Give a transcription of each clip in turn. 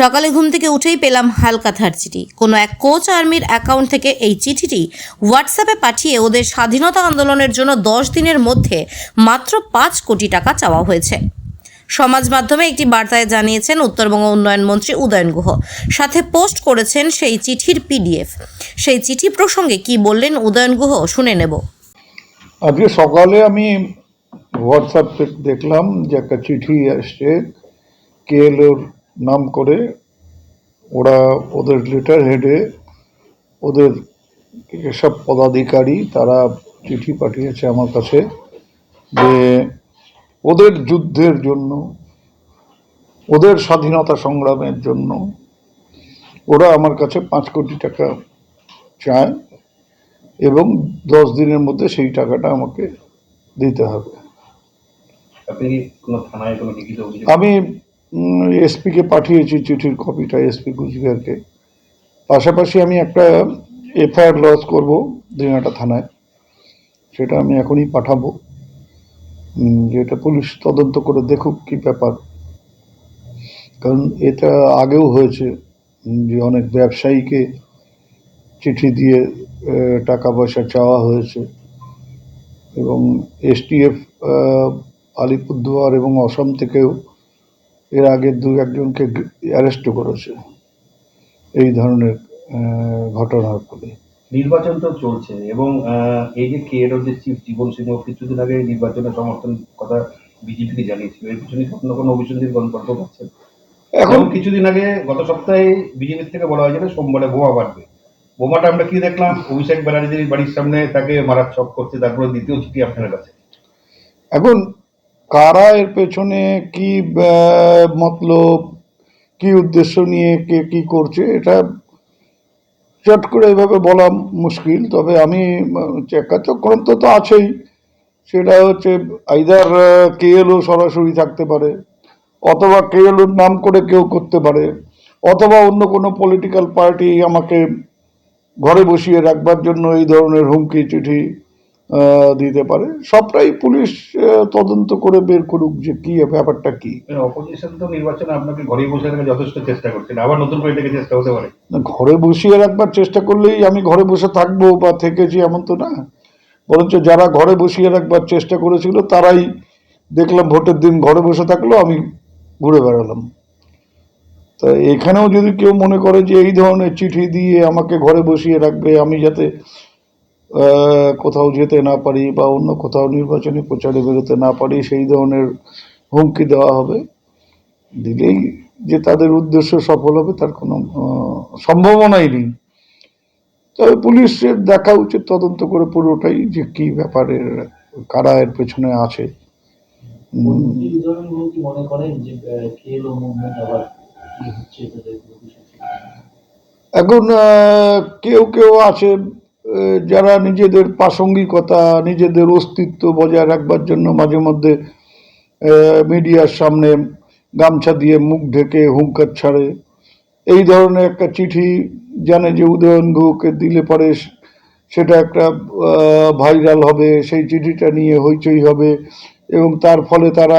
সকালে ঘুম থেকে উঠেই পেলাম হালকাথার চিঠি। কোনো এক কোচ আর্মির অ্যাকাউন্ট থেকে এই চিঠিটি হোয়াটসঅ্যাপে পাঠিয়ে ওদের স্বাধীনতা আন্দোলনের জন্য দশ দিনের মধ্যে মাত্র পাঁচ কোটি টাকা চাওয়া হয়েছে। সমাজ মাধ্যমে একটি বার্তায় জানিয়েছেন উত্তরবঙ্গ উন্নয়ন মন্ত্রী উদয়ন গুহ। সাথে পোস্ট করেছেন সেই চিঠির পিডিএফ। সেই চিঠি প্রসঙ্গে কি বললেন উদয়ন গুহ শুনে নেব। আজকে সকালে আমি হোয়াটসঅ্যাপে দেখলাম যে একটা চিঠি আসছে কেএলওর নাম করে ওরা ওদের লেটার হেডে ওদের সব পদাধিকারী তারা চিঠি পাঠিয়েছে আমার কাছে যে ওদের যুদ্ধের জন্য ওদের স্বাধীনতা সংগ্রামের জন্য ওরা আমার কাছে পাঁচ কোটি টাকা চায় এবং দশ দিনের মধ্যে সেই টাকাটা আমাকে দিতে হবে। আমি এসপিকে পাঠিয়েছি চিঠির কপিটা, এসপি কুচবিহারকে। পাশাপাশি আমি একটা এফআইআর লজ করব দিনাটা থানায়। সেটা আমি এখনই পাঠাবো। যেটা পুলিশ তদন্ত করে দেখুক কি ব্যাপার। কারণ এটা আগেও হয়েছে যে অনেক ব্যবসায়ীকে চিঠি দিয়ে টাকা পয়সা চাওয়া হয়েছে। এবং এসটিএফ আলিপুরদুয়ার এবং অসম থেকেও এর আগে দু একজনকে অ্যারেস্টও করেছে। এই ধরনের ঘটনার ফলে নির্বাচন তো চলছে এবং এই যে কে যে চিফ জীবন সিংহ কিছুদিন আগে নির্বাচনের সমর্থন কথা বিজেপিকে জানিয়েছিল। এর পিছনে কি অন্য কোনো অভিসন্ধির গন্তব্য পাচ্ছেন এখন এখন কিছুদিন আগে গত সপ্তাহে বিজেপির থেকে বলা হয়েছিল সোমবারে বোমা বাড়বে বোমাটা আমরা কি দেখলাম? অভিষেক ব্যানার্জির বাড়ির সামনে তাকে মারার ছক করছে তারপরে দ্বিতীয় চিঠি আপনার কাছে। এখন কারা এর পেছনে কি মতলব, কি উদ্দেশ্য নিয়ে কে কি করছে, এটা চট করে এভাবে বলা মুশকিল। তবে আমি চেকাচক্রান্ত তো আছেই। সেটা হচ্ছে আইদার কেএলও সরাসরি থাকতে পারে, অথবা কেএলওর নাম করে কেউ করতে পারে, অথবা অন্য কোনো পলিটিক্যাল পার্টি আমাকে ঘরে বসিয়ে রাখবার জন্য এই ধরনের হুমকি, চিঠি দিতে পারে। সবটাই পুলিশ তদন্ত করে বের করুক যে কি ব্যাপারটা কি। অপোজিশন তো নির্বাচনে আপনাকে ঘরে বসে থাকা যথেষ্ট চেষ্টা করছেন আবার নতুন করে এটাকে চেষ্টা হতে পারে। না, ঘরে বসিয়ে রাখবার চেষ্টা করলেই আমি ঘরে বসে থাকব বা থেকেছি এমন তো না। বরঞ্চ যারা ঘরে বসিয়ে রাখবার চেষ্টা করেছিল তারাই দেখলাম ভোটের দিন ঘরে বসে থাকল আমি ঘুরে বেড়ালাম। তা এখানেও যদি কেউ মনে করে যে এই ধরনের চিঠি দিয়ে আমাকে ঘরে বসিয়ে রাখবে আমি যাতে কোথাও যেতে না পারি বা অন্য কোথাও নির্বাচনী প্রচারে বেরোতে না পারি সেই ধরনের হুমকি দেওয়া হবে। দিলেই যে তাদের উদ্দেশ্য সফল হবে তার কোনো সম্ভাবনাই নেই। তবে পুলিশের দেখা উচিত তদন্ত করে পুরোটাই যে কি ব্যাপারের কারা এর পেছনে আছে? এখন কেউ কেউ আছে যারা নিজেদের প্রাসঙ্গিকতা, নিজেদের অস্তিত্ব বজায় রাখবার জন্য মাঝে মধ্যে মিডিয়ার সামনে গামছা দিয়ে মুখ ঢেকে হুঙ্কার ছাড়ে। এই ধরনের একটা চিঠি জানে যে উদয়ন গুহকে দিলে পরে সেটা একটা ভাইরাল হবে, সেই চিঠিটা নিয়ে হইচই হবে এবং তার ফলে তারা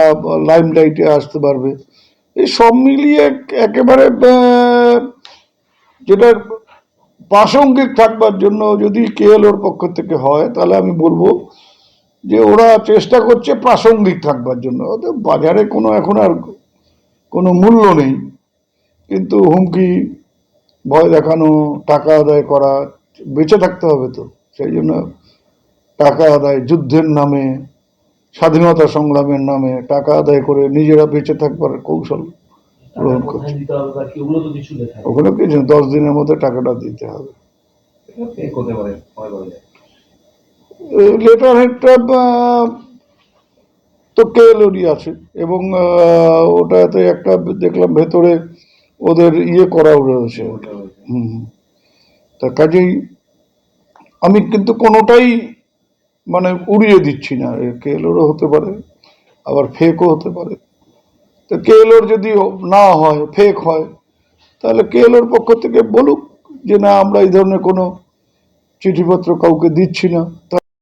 লাইমলাইটে আসতে পারবে। এই সব মিলিয়ে একেবারে যেটা প্রাসঙ্গিক থাকবার জন্য যদি কেএলওর পক্ষ থেকে হয়, তাহলে আমি বলব যে ওরা চেষ্টা করছে প্রাসঙ্গিক থাকবার জন্য। বাজারে কোনো এখন আর কোনো মূল্য নেই। কিন্তু হুমকি, ভয় দেখানো, টাকা আদায় করা, বেঁচে থাকতে হবে তো। সেই জন্য টাকা আদায় যুদ্ধের নামে, স্বাধীনতা সংগ্রামের নামে টাকা আদায় করে নিজেরা বেঁচে থাকবার কৌশল গ্রহণ কোথায় করছে। দিতে কি ওগুলো কিছু না, দশ দিনের মধ্যে টাকাটা দিতে হবে। লেটার হেডটা তো কেএলওরই আছে এবং ওটাতে একটা দেখলাম ভেতরে ওদের ইয়ে করাও রয়েছে। হুম তা কাজেই আমি কিন্তু কোনোটাই মানে উড়িয়ে দিচ্ছি না। কেএলওরও হতে পারে আবার ফেকও হতে পারে। তো কেএলওর যদি না হয় ফেক হয়, তাহলে কেএলওর পক্ষ থেকে বলুক যে না, আমরা এই ধরনের কোনো চিঠিপত্র কাউকে দিচ্ছি না।